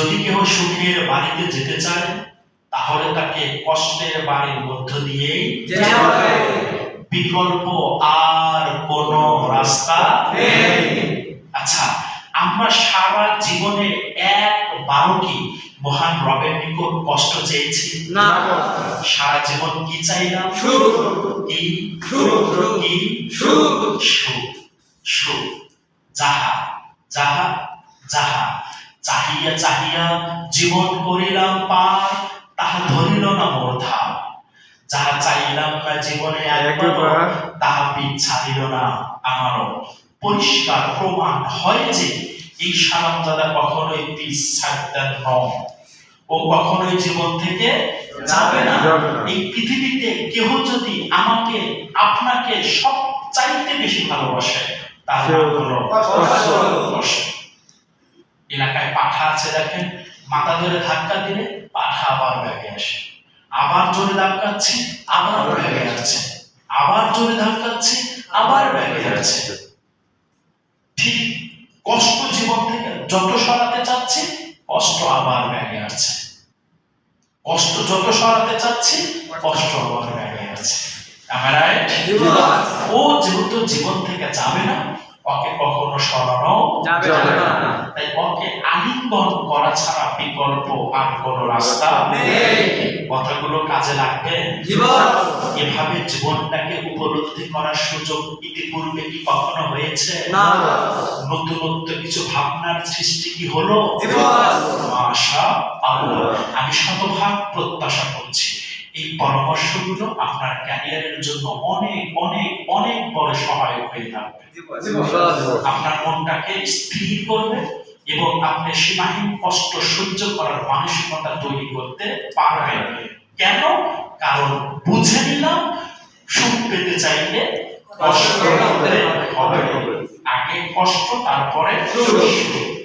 যদি কেউ সুখের বাড়িতে যেতে চায় তাহলে তাকে কষ্টের বাড়ির মধ্য দিয়েই। বিকল্প আর কোন রাস্তা নেই। আচ্ছা আমরা সারা জীবনে একবারও কি মহান রবের নিকট কষ্ট চেয়েছি? না। সারা জীবন কি চাইলাম? সুখ। কি? সুখ, কি? সুখ। সুখ। সুখ। যাহা যাহা যাহা। চাহিয়া চাহিয়া জীবন করিলাম পার তাহা ধরিল না মোর ধার। যাহা চাইলাম না জীবনে একবার একবার। তাহা পিছ ছাড়িল না আমারও। পরিষ্কার প্রমাণ হয় যে এই সালাম দাদা কখনোই পিছ ছাড়তেন নন ও কখনোই জীবন থেকে যাবে না। এই পৃথিবীতে কেহ যদি আমাকে আপনাকে সব চাইতে বেশি ভালোবাসে নাম হলো হলো কষ্ট। কষ্ট। এলাকায় পাঠা আছে দেখেন মাথা ধরে ধাক্কা দিলে পাঠা আবার ব্যাগে আসে। আবার জোরে ধাক্কাচ্ছে আবার ব্যাগে যাচ্ছে আবার জোরে ধাক্কাচ্ছে আবার ব্যাগে যাচ্ছে ঠিক কষ্ট জীবন থেকে যত সরাতে চাচ্ছি কষ্ট আবার ব্যাগে আসছে। কষ্ট যত সরাতে চাচ্ছি কষ্ট আবার ব্যাগে জীবন। ও যেহেতু জীবন থেকে যাবে না ওকে কখনো সরানো যাবে না। আলিঙ্গন করা ছাড়া বিকল্প আর কোনো রাস্তা নেই। কথাগুলো কাজে লাগবে। এভাবে জীবনটাকে উপলব্ধি করার সুযোগ ইতিপূর্বে কি কখনো হয়েছে? না। নতুনত্ব কিছু ভাবনার সৃষ্টি কি হলো? আশা আল্লাহ আমি শতভাগ প্রত্যাশা করছি। এই পরামর্শগুলো আপনার ক্যারিয়ারের জন্য অনেক অনেক অনেক বড় সহায়ক হয়ে থাকবে। আপনার মনটাকে স্থির করবে। এবং আপনি সীমাহীন কষ্ট সহ্য করার মানসিকতা তৈরি করতে পারবেন। কেন? কারণ বুঝে নিলাম সুখ পেতে চাইলে কষ্ট হবে। আগে কষ্ট তারপরে সুখ।